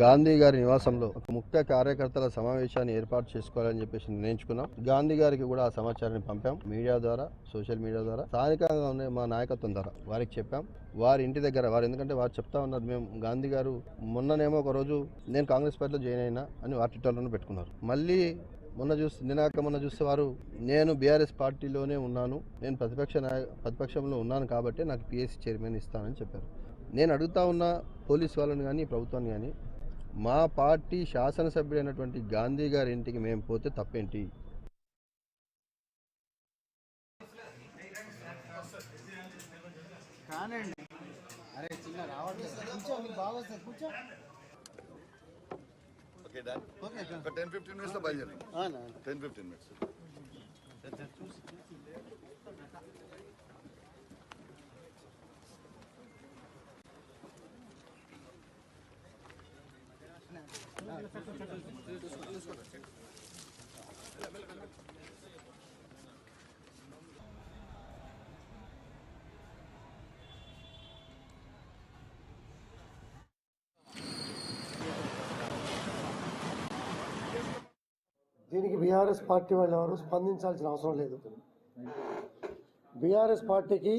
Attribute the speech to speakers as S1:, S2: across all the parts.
S1: గాంధీ గారి నివాసంలో ఒక ముఖ్య కార్యకర్తల సమావేశాన్ని ఏర్పాటు చేసుకోవాలని చెప్పేసి నిర్ణయించుకున్నాం. గాంధీ గారికి కూడా ఆ సమాచారాన్ని పంపాం. మీడియా ద్వారా సోషల్ మీడియా ద్వారా స్థానికంగా ఉన్న మా నాయకత్వం ద్వారా వారికి చెప్పాం. వారి ఇంటి దగ్గర వారు ఎందుకంటే వారు చెప్తా ఉన్నారు మేము గాంధీ గారు మొన్ననేమో ఒక రోజు నేను కాంగ్రెస్ పార్టీలో జాయిన్ అయినా అని వారి ట్విట్టర్లోనే పెట్టుకున్నారు. మళ్ళీ మొన్న చూస్తే నినాక మొన్న చూస్తే వారు నేను బీఆర్ఎస్ పార్టీలోనే ఉన్నాను నేను ప్రతిపక్ష నాయ ప్రతిపక్షంలో ఉన్నాను కాబట్టి నాకు పిఎస్సి చైర్మన్ ఇస్తానని చెప్పారు. నేను అడుగుతా ఉన్న పోలీస్ వాళ్ళని కానీ ప్రభుత్వాన్ని కానీ మా పార్టీ శాసనసభ్యుడైనటువంటి గాంధీ గారి ఇంటికి మేము పోతే తప్పేంటి?
S2: టెన్ ఫిఫ్టీన్ బయలుదేరి.
S3: అవునా?
S2: టెన్ ఫిఫ్టీన్ మినిట్స్
S4: దీనికి బీఆర్ఎస్ పార్టీ వాళ్ళు ఎవరు? స్పందించాల్సిన అవసరం లేదు. బీఆర్ఎస్ పార్టీకి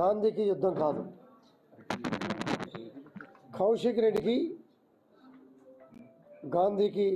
S4: గాంధీకి యుద్ధం కాదు. కౌశిక్ రెడ్డికి గాంధీకి